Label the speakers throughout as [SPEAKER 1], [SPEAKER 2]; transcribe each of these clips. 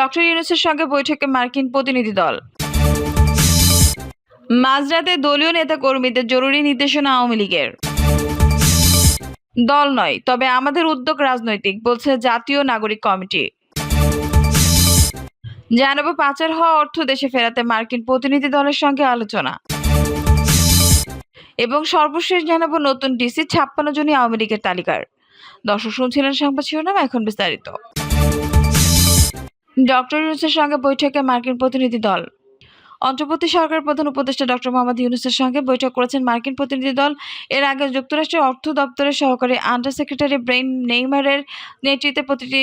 [SPEAKER 1] Doctor ইউনুসের সঙ্গে বৈঠকে মার্কিন প্রতিনিধি দল। মাঝরাতে দলীয় নেতা কর্মীদের জরুরি নির্দেশনা আওয়ামী লীগের। দল নয়, তবে আমাদের উদ্যোগ রাজনৈতিক, বলছে জাতীয় নাগরিক কমিটি। জানাব পাচার হওয়া অর্থ দেশে ফেরাতে মার্কিন প্রতিনিধি দলের সঙ্গে আলোচনা। এবং সর্বশেষ জানাব নতুন ডিসি ছাপ্পান্ন জনই আওয়ামী লীগের তালিকার। দর্শক শুনছিলেন সংবাদ শিরোনাম, এখন বিস্তারিত। ডক্টর ইউনুসের সঙ্গে বৈঠকে মার্কিন প্রতিনিধি দল। অন্তর্বর্তী সরকার প্রধান উপদেষ্টা ডক্টর মোহাম্মদ ইউনুসের সঙ্গে বৈঠক করেছেন মার্কিন প্রতিনিধি দল। এর আগে যুক্তরাষ্ট্রের অর্থ দপ্তরের সহকারী আন্ডার সেক্রেটারি ব্রেইন নেইমারের নেতৃত্বে প্রতিটি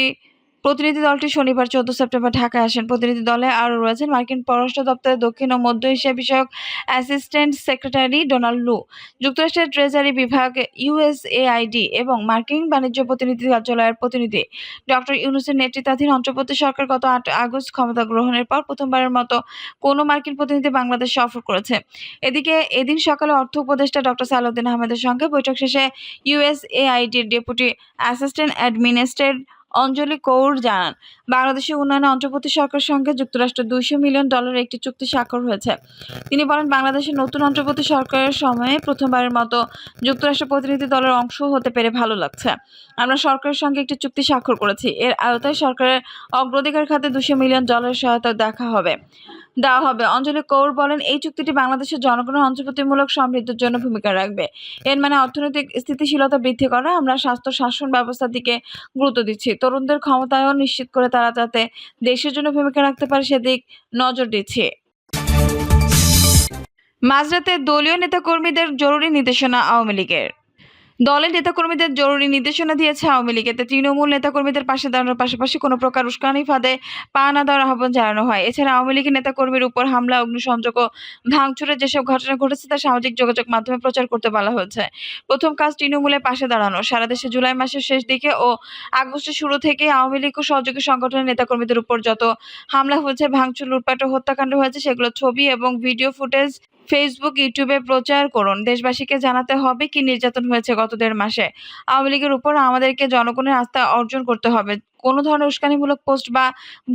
[SPEAKER 1] প্রতিনিধি দলটি শনিবার চোদ্দ সেপ্টেম্বর ঢাকায় আসেন। প্রতিনিধি দলে আরও রয়েছেন মার্কিন পররাষ্ট্র দপ্তরের দক্ষিণ ও মধ্য এশিয়া বিষয়ক অ্যাসিস্ট্যান্ট সেক্রেটারি ডোনাল্ড লু, যুক্তরাষ্ট্রের ট্রেজারি বিভাগ ইউএসএআইডি এবং মার্কিন বাণিজ্য প্রতিনিধি কার্যালয়ের প্রতিনিধি ডক্টর ইউনুসের নেতৃত্বাধীন অন্তর্বর্তী সরকার গত আট আগস্ট ক্ষমতা গ্রহণের পর প্রথমবারের মতো কোনো মার্কিন প্রতিনিধি বাংলাদেশ সফর করেছে। এদিকে এদিন সকালে অর্থ উপদেষ্টা ডক্টর সালাউদ্দিন আহমেদের সঙ্গে বৈঠক শেষে ইউএসএআইডির deputy assistant administrator Anjali Kaur জানান, বাংলাদেশের উন্নয়নে অন্তর্বর্তী সরকারের সঙ্গে যুক্তরাষ্ট্র দুইশো মিলিয়ন ডলারের একটি চুক্তি স্বাক্ষর হয়েছে। তিনি বলেন, বাংলাদেশের নতুন অন্তর্বর্তী সরকারের সময়ে প্রথমবারের মতো যুক্তরাষ্ট্র প্রতিনিধি দলের অংশ হতে পেরে ভালো লাগছে। আমরা সরকারের সঙ্গে একটি চুক্তি স্বাক্ষর করেছি। এর আওতায় সরকারের অগ্রাধিকার খাতে দুশো মিলিয়ন ডলারের সহায়তা দেখা হবে। দেওয়া হবে। অঞ্জলি কৌর বলেন এই চুক্তিটি বাংলাদেশের জনগণের অন্তর্ভুক্তিমূলক সমৃদ্ধির জন্য ভূমিকা রাখবে। এর মানে অর্থনৈতিক স্থিতিশীলতা বৃদ্ধি করা আমরা স্বাস্থ্য শাসন ব্যবস্থার দিকে গুরুত্ব দিচ্ছি। তরুণদের ক্ষমতায়ন নিশ্চিত করে তারা যাতে দেশের জন্য ভূমিকা রাখতে পারে সেদিক নজর দিচ্ছি। মাঝরাতে দলীয় নেতাকর্মীদের জরুরি নির্দেশনা আওয়ামী লীগের। দলের নেতাকর্মীদের জরুরি নির্দেশনা দিয়েছে আওয়ামী লীগ। এতে তৃণমূল নেতাকর্মীদের পাশে দাঁড়ানোর পাশাপাশি কোনো প্রকার উস্কানি ফাঁদে পা না দেওয়ার আহ্বান জানানো হয়। এছাড়া আওয়ামী লীগের নেতাকর্মীর উপর হামলা, অগ্নিসংযোগ ও ভাঙচুরের যেসব ঘটনা ঘটেছে তা সামাজিক যোগাযোগ মাধ্যমে প্রচার করতে বলা হয়েছে। প্রথম কাজ তৃণমূলের পাশে দাঁড়ানো। সারা দেশে জুলাই মাসের শেষ দিকে ও আগস্টের শুরু থেকে আওয়ামী লীগ ও সহযোগী সংগঠনের নেতাকর্মীদের উপর যত হামলা হয়েছে, ভাঙচুর, লুটপাট ও হত্যাকাণ্ড হয়েছে সেগুলো ছবি এবং ভিডিও ফুটেজ ফেসবুক ইউটিউবে প্রচার করুন। দেশবাসীকে জানাতে হবে কি নির্যাতন হয়েছে গত দেড় মাসে। আওয়ামী লীগের উপর আমাদেরকে জনগণের আস্থা অর্জন করতে হবে। কোনো ধরনের উস্কানিমূলক পোস্ট বা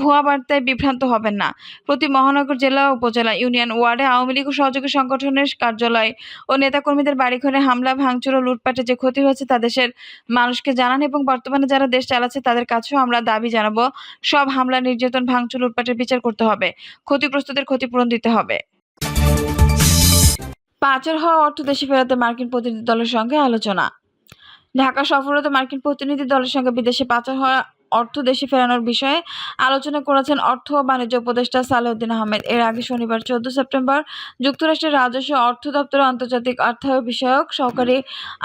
[SPEAKER 1] ভুয়া বার্তায় বিভ্রান্ত হবেন না। প্রতি মহানগর জেলা, উপজেলা, ইউনিয়ন ওয়ার্ডে আওয়ামী লীগ সহযোগী সংগঠনের কার্যালয় ও নেতাকর্মীদের বাড়িঘরে হামলা, ভাঙচুর ও লুটপাটে যে ক্ষতি হয়েছে তা দেশের মানুষকে জানান এবং বর্তমানে যারা দেশ চালাচ্ছে তাদের কাছেও আমরা দাবি জানাব। সব হামলা, নির্যাতন, ভাঙচুর, লুটপাটের বিচার করতে হবে। ক্ষতিগ্রস্তদের ক্ষতিপূরণ দিতে হবে। পাচার হওয়া অর্থ দেশে ফেরাতে মার্কিন প্রতিনিধি দলের সঙ্গে আলোচনা। ঢাকা সফররত মার্কিন প্রতিনিধি দলের সঙ্গে বিদেশে পাচার হওয়া অর্থ দেশে ফেরানোর বিষয়ে আলোচনা করেছেন অর্থ ও বাণিজ্য উপদেষ্টা সালেউদ্দিন আহমেদ। এর আগে শনিবার চোদ্দ সেপ্টেম্বর যুক্তরাষ্ট্রের রাজস্ব অর্থ দপ্তরের আন্তর্জাতিক অর্থায়ন বিষয়ক সহকারী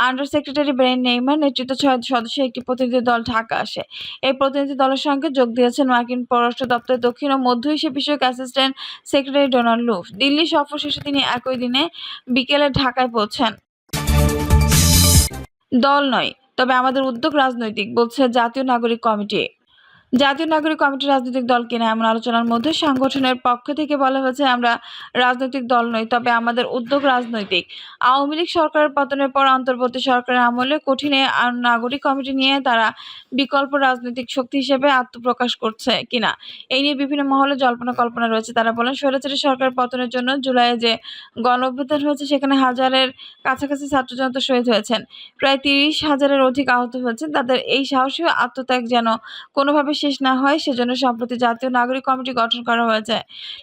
[SPEAKER 1] আন্ডার সেক্রেটারি ব্রেন নেইমার নেতৃত্ব ছয় সদস্যের একটি প্রতিনিধি দল ঢাকা আসে। এই প্রতিনিধি দলের সঙ্গে যোগ দিয়েছেন মার্কিন পররাষ্ট্র দপ্তরের দক্ষিণ ও মধ্য এশিয়া বিষয়ক assistant secretary Donald Lu. Delhi সফর শেষে তিনি একই দিনে বিকেলে ঢাকায় পৌঁছান। দল নয় তবে আমাদের উদ্যোগ রাজনৈতিক বলছে জাতীয় নাগরিক কমিটি। জাতীয় নাগরিক কমিটি রাজনৈতিক দল কিনা এমন আলোচনার মধ্যে সংগঠনের পক্ষ থেকে বলা হয়েছে, আমরা রাজনৈতিক দল নই, তবে আমাদের উদ্যোগ রাজনৈতিক। আওয়ামী লীগ সরকারের পতনের পর অন্তর্বর্তী সরকারের আমলে কঠিনে নাগরিক কমিটি নিয়ে তারা বিকল্প রাজনৈতিক শক্তি হিসেবে আত্মপ্রকাশ করছে কিনা, এই নিয়ে বিভিন্ন মহলে জল্পনা কল্পনা রয়েছে। তারা বলেন, স্বৈরাচারী সরকার পতনের জন্য জুলাইয়ে যে গণ অভ্যুত্থান হয়েছে, সেখানে হাজারের কাছাকাছি ছাত্র জনতা শহীদ হয়েছেন। প্রায় তিরিশ হাজারের অধিক আহত হয়েছেন। তাদের এই সাহসী আত্মত্যাগ যেন কোনোভাবে শেষ না হয়, সেজন্য সম্প্রতি জাতীয় নাগরিক কমিটি গঠন করা হয়েছে।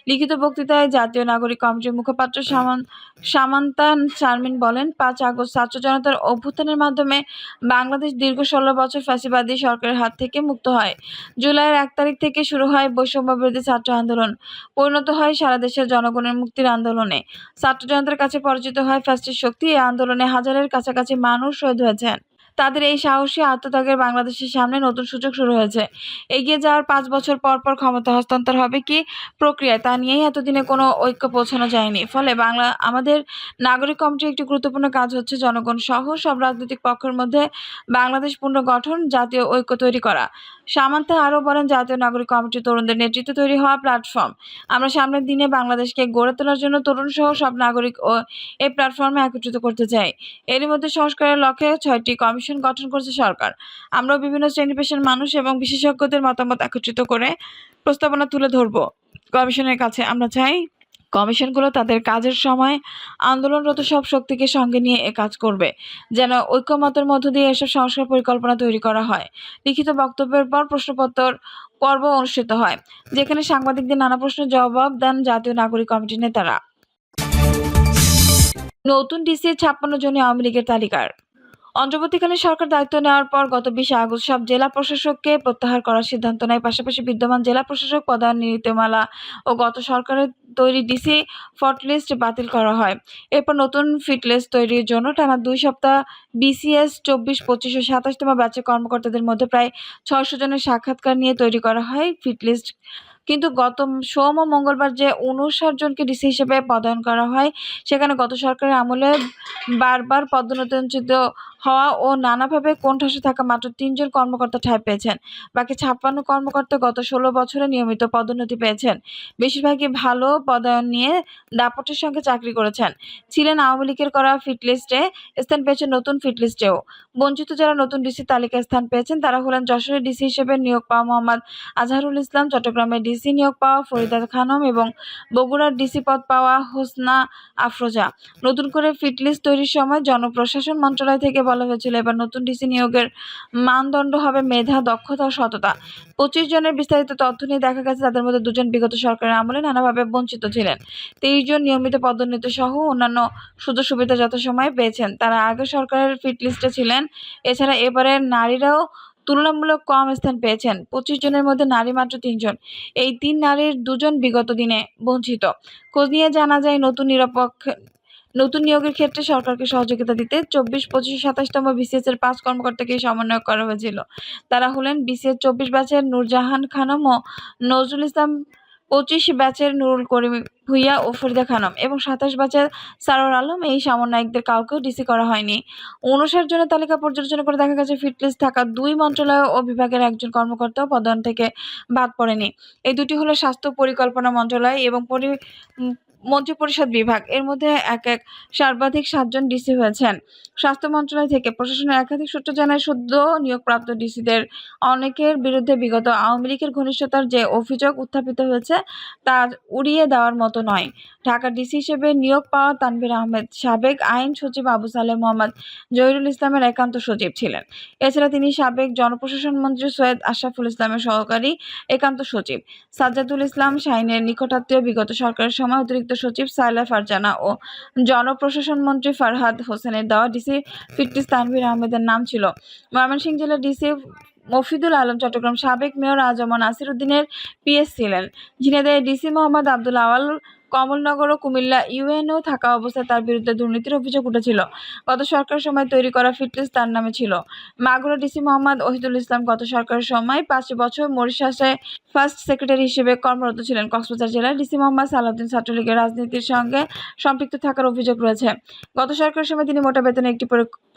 [SPEAKER 1] লিখিত বক্তৃতায় জাতীয় নাগরিক কমিটির মুখপাত্র সামান সামান্তা শারমিন বলেন, পাঁচ আগস্ট ছাত্র জনতার অভ্যুত্থানের মাধ্যমে বাংলাদেশ দীর্ঘ ষোলো বছর ফ্যাসিবাদী সরকারের হাত থেকে মুক্ত হয়। জুলাইয়ের এক তারিখ থেকে শুরু হয় বৈষম্য বিরোধী ছাত্র আন্দোলন। পরিণত হয় সারা দেশের জনগণের মুক্তির আন্দোলনে। ছাত্র জনতার কাছে পরিচিত হয় ফ্যাসিস্ট শক্তি। এই আন্দোলনে হাজারের কাছাকাছি মানুষ শহীদ হয়েছেন। তাদের এই সাহসী আত্মত্যাগের বাংলাদেশের সামনে নতুন সুযোগ শুরু হয়েছে। এগিয়ে যাওয়ার পাঁচ বছর পর পর ক্ষমতা হস্তান্তর হবে কি প্রক্রিয়ায় তা নিয়েই এতদিনে কোনো ঐক্য পৌঁছানো যায়নি। ফলে বাংলা, আমাদের নাগরিক কমিটির একটি গুরুত্বপূর্ণ কাজ হচ্ছে জনগণ সহ সব রাজনৈতিক পক্ষের মধ্যে বাংলাদেশ পুনর্গঠন, জাতীয় ঐক্য তৈরি করা। সামান্তা আরও বলেন, জাতীয় নাগরিক কমিটি তরুণদের নেতৃত্বে তৈরি হওয়া প্ল্যাটফর্ম। আমরা সামনের দিনে বাংলাদেশকে গড়ে তোলার জন্য তরুণ সহ সব নাগরিক ও এই প্ল্যাটফর্মে একত্রিত করতে চাই। এরই মধ্যে সংস্কারের লক্ষ্যে ছয়টি কমিশন কমিশন গঠন করেছে সরকার। আমরাও বিভিন্ন শ্রেণি পেশার মানুষ এবং বিশেষজ্ঞদের মতামত একত্রিত করে প্রস্তাবনা তুলে ধরব। কমিশনের কাছে আমরা চাই কমিশনগুলো তাদের কাজের সময় আন্দোলনরত সব শক্তিকে সঙ্গে নিয়ে এ কাজ করবে, যেন ঐক্যমতের মধ্য দিয়ে এসব সংস্কার পরিকল্পনা তৈরি করা হয়। লিখিত বক্তব্যের পর প্রশ্নপত্র পর্ব অনুষ্ঠিত হয়, যেখানে সাংবাদিকদের নানা প্রশ্নের জবাব দেন জাতীয় নাগরিক কমিটির নেতারা। নতুন ডিসি ছাপ্পান্ন জনই আওয়ামী লীগের তালিকার। অন্তর্বর্তীকালীন সরকার দায়িত্ব নেওয়ার পর গত বিশে আগস্ট সব জেলা প্রশাসককে প্রত্যাহার করার সিদ্ধান্ত নেয়। পাশাপাশি বিদ্যমান জেলা প্রশাসক পদায়ন নীতিমালা ও গত সরকারের তৈরি ডিসি ফটলিস্ট বাতিল করা হয়। এরপর নতুন ফিটলিস্ট তৈরির জন্য টানা দুই সপ্তাহ বিসিএস চব্বিশ, পঁচিশ ও সাতাশতম ব্যাচের কর্মকর্তাদের মধ্যে প্রায় ছয়শো জনের সাক্ষাৎকার নিয়ে তৈরি করা হয় ফিটলিস্ট কিন্তু গত সোম ও মঙ্গলবার যে উনষাট জনকে ডিসি হিসেবে পদায়ন করা হয়, সেখানে গত সরকারের আমলে বারবার পদোন্নতিত হওয়া ও নানাভাবে কোণঠাসে থাকা মাত্র তিনজন কর্মকর্তা ঠাঁই পেয়েছেন। বাকি ছাপ্পান্ন কর্মকর্তা গত ষোলো বছরে নিয়মিত পদোন্নতি পেয়েছেন। বেশিরভাগই ভালো পদায়ন নিয়ে দাপটের সঙ্গে চাকরি করেছেন। ছিলেন আওয়ামী লীগের করা ফিটলিস্টে, স্থান পেয়েছেন নতুন ফিটলিস্টেও। বঞ্চিত যারা নতুন ডিসি তালিকায় স্থান পেয়েছেন, তারা হলেন যশোরের ডিসি হিসেবে নিয়োগ পাওয়া মোহাম্মদ আজহারুল ইসলাম, চট্টগ্রামের ডিসি নিয়োগ পাওয়া ফরিদা খানম এবং বগুড়ার ডিসি পদ পাওয়া হোসনা আফরোজা। নতুন করে ফিটলিস্ট তৈরির সময় জনপ্রশাসন মন্ত্রণালয় থেকে বলা হয়েছিল, এবার নতুন ডিসি নিয়োগের মানদণ্ড হবে মেধা, দক্ষতা সততা। পঁচিশ জনের বিস্তারিত তথ্য নিয়ে দেখা গেছে, তাদের মধ্যে দুজন বিগত সরকারের আমলে নানাভাবে বঞ্চিত ছিলেন। তেইশ জন নিয়মিত পদোন্নতি সহ অন্যান্য সুযোগ সুবিধা যথাসময়ে পেয়েছেন, তারা আগে সরকারের ফিটলিস্টে ছিলেন। এছাড়া এবারের নারীরাও তুলনামূলক কম স্থান পেয়েছেন। পঁচিশ জনের মধ্যে নারী মাত্র তিনজন। এই তিন নারীর দুজন বিগত দিনে বঞ্চিত। খোঁজ নিয়ে জানা যায়, নতুন নিরপেক্ষ, নতুন নিয়োগের ক্ষেত্রে সরকারকে সহযোগিতা দিতে চব্বিশ, পঁচিশ, সাতাশতম বিসিএস এর পাঁচ কর্মকর্তাকে সমন্বয় করা হয়েছিল। তারা হলেন বিসিএস চব্বিশ ব্যাচের নূরজাহান খানম ও নজরুল ইসলাম পঁচিশ ব্যাচের নুরুল করিম ভুইয়া ও ফরিদা খানম এবং সাতাশ ব্যাচের সারোর আলম এই সমন্বয়কদের কাউকেও ডিসি করা হয়নি। উনষাট জনের তালিকা পর্যালোচনা করে দেখা গেছে ফিটলিস্ট থাকা দুই মন্ত্রণালয় ও বিভাগের একজন কর্মকর্তাও পদায়ন থেকে বাদ পড়েনি। এই দুটি হলো স্বাস্থ্য পরিকল্পনা মন্ত্রণালয় এবং মন্ত্রিপরিষদ বিভাগ। এর মধ্যে এক এক সর্বাধিক সাতজন ডিসি হয়েছেন। স্বাস্থ্য মন্ত্রণালয় থেকে প্রশাসনের একাধিক সূত্র জানায়, সদ্য নিয়োগপ্রাপ্ত ডিসিদের অনেকের বিরুদ্ধে বিগত আওয়ামী লীগের ঘনিষ্ঠতার যে অভিযোগ উত্থাপিত হয়েছে, তা উড়িয়ে দেওয়ার মতো নয়। ঢাকা ডিসি হিসেবে নিয়োগ পাওয়া তানভীর আহমেদ সাবেক আইন সচিব আবু সালেহ মোহাম্মদ জহিরুল ইসলামের একান্ত সচিব ছিলেন। এছাড়া তিনি সাবেক জনপ্রশাসন মন্ত্রী সৈয়দ আশরাফুল ইসলামের সহকারী একান্ত সচিব। সাজ্জাদুল ইসলাম শাহিনের নিকটাত্মীয় বিগত সরকারের সময় অতিরিক্ত সচিব সাইলা ফারজানা ও জনপ্রশাসন মন্ত্রী ফারহাদ হোসেনের দেওয়া ডিসি ফিরতিস তানভীর আহমেদের নাম ছিল। ময়মনসিংহ জেলা ডিসি মফিদুল আলম, চট্টগ্রাম সাবেক মেয়র আজমান নাসির উদ্দিনের পিএস ছিলেন। ঝিনাইদহের ডিসি মোহাম্মদ আব্দুল আওয়াল, কমলনগর ও কুমিল্লা ইউএনও থাকা অবস্থায় তার বিরুদ্ধে দুর্নীতির অভিযোগ উঠেছিল। গত সরকারের সময় তৈরি করা ফিটনেস তার নামে ছিল। মাগুরা ডিসি মোহাম্মদ ওহিদুল ইসলাম গত সরকারের সময় পাঁচ বছর মরিশাসে ফার্স্ট সেক্রেটারি হিসেবে কর্মরত ছিলেন। কক্সবাজার জেলার ডিসি মোহাম্মদ সালাউদ্দিন ছাত্রলীগের রাজনীতির সঙ্গে সম্পৃক্ত থাকার অভিযোগ রয়েছে। গত সরকারের সময় তিনি মোটা বেতনে একটি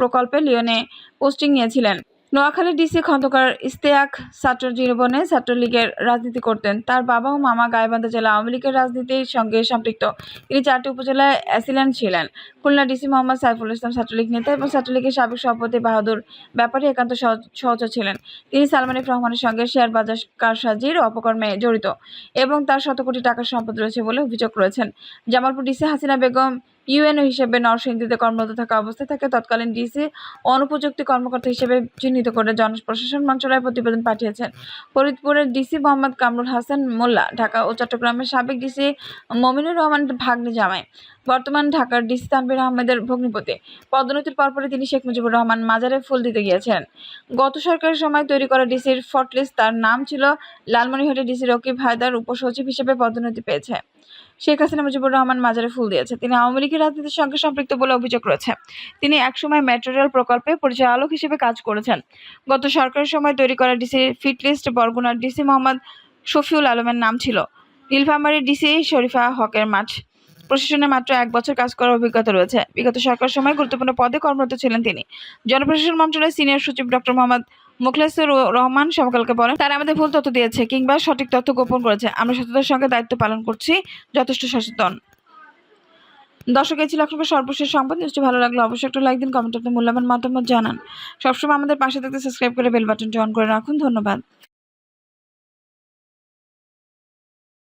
[SPEAKER 1] প্রকল্পে লিওনে পোস্টিং নিয়েছিলেন। নোয়াখালী ডিসি খন্দকার ইস্তেয়াক ছাত্র জীবনে ছাত্রলীগের রাজনীতি করতেন। তার বাবা ও মামা গাইবান্ধা জেলা আওয়ামী লীগের রাজনীতির সঙ্গে সম্পৃক্ত। তিনি চারটি উপজেলায় অ্যাসিল্যান্ট ছিলেন। খুলনা ডিসি মোহাম্মদ সাইফুল ইসলাম ছাত্রলীগ নেতা এবং ছাত্রলীগের সাবেক সভাপতি বাহাদুর ব্যাপারে একান্ত সহ- সহচর ছিলেন। তিনি সালমান এফ রহমানের সঙ্গে শেয়ার বাজার কারসাজির অপকর্মে জড়িত এবং তার শত কোটি টাকার সম্পদ রয়েছে বলে অভিযোগ করেছেন। জামালপুর ডিসি হাসিনা বেগম ইউএনও হিসেবে নরসিংদীতে কর্মরত থাকা অবস্থায় তাকে তৎকালীন ডিসি অনুপযুক্ত কর্মকর্তা হিসেবে চিহ্নিত করে জনপ্রশাসন মন্ত্রণালয় প্রতিবেদন পাঠিয়েছেন। ফরিদপুরের ডিসি মোহাম্মদ কামরুল হাসান মোল্লা, ঢাকা ও চট্টগ্রামের সাবেক ডিসি মমিনুর রহমান ভাগ্নে জামাই, বর্তমান ঢাকার ডিসি তানভীর আহমেদের ভগ্নিপতি। পদোন্নতির পরপরই তিনি শেখ মুজিবুর রহমান মাজারে ফুল দিতে গিয়েছেন গত সরকারের সময় তৈরি করা ডিসির ফটলিস্ট তার নাম ছিল লালমনিরহাটের ডিসি রকিব হায়দার, উপসচিব হিসেবে পদোন্নতি পেয়েছে। শেখ হাসিনা, মুজিবুর রহমান মাজারে ফুল দিয়েছে। তিনি আওয়ামী লীগের রাজনীতির সঙ্গে সম্পৃক্ত বলে অভিযোগ রয়েছে। তিনি একসময় মেট্রো রেল প্রকল্পে পরিচালক হিসেবে কাজ করেছেন। গত সরকারের সময় তৈরি করা ডিসি ফিটলিস্ট বরগুনার ডিসি মোহাম্মদ শফিউল আলমের নাম ছিল। নীলফামারীর ডিসি শরীফা হকের মাঠ। প্রশাসনে মাত্র এক বছর কাজ করার অভিজ্ঞতা রয়েছে। বিগত সরকার সময় গুরুত্বপূর্ণ পদে কর্মরত ছিলেন তিনি। জনপ্রশাসন মন্ত্রণালয়ের সিনিয়র সচিব ডক্টর মোহাম্মদ মুখলেসুর রহমান সকালকে বলেন, তারা আমাদের ভুল তথ্য দিয়েছে কিংবা সঠিক তথ্য গোপন করেছে। আমরা সততার সঙ্গে দায়িত্ব পালন করছি। যথেষ্ট সচেতন। দর্শক, এই ছিল এখনকার সর্বশেষ সম্পদ নিশ্চয়ই ভালো লাগল অবশ্যই একটু লাইক দিন, কমেন্ট আপনার মূল্যবান মতামত জানান। সবসময় আমাদের পাশে থাকতে সাবস্ক্রাইব করে বেল বাটনটি অন করে রাখুন। ধন্যবাদ।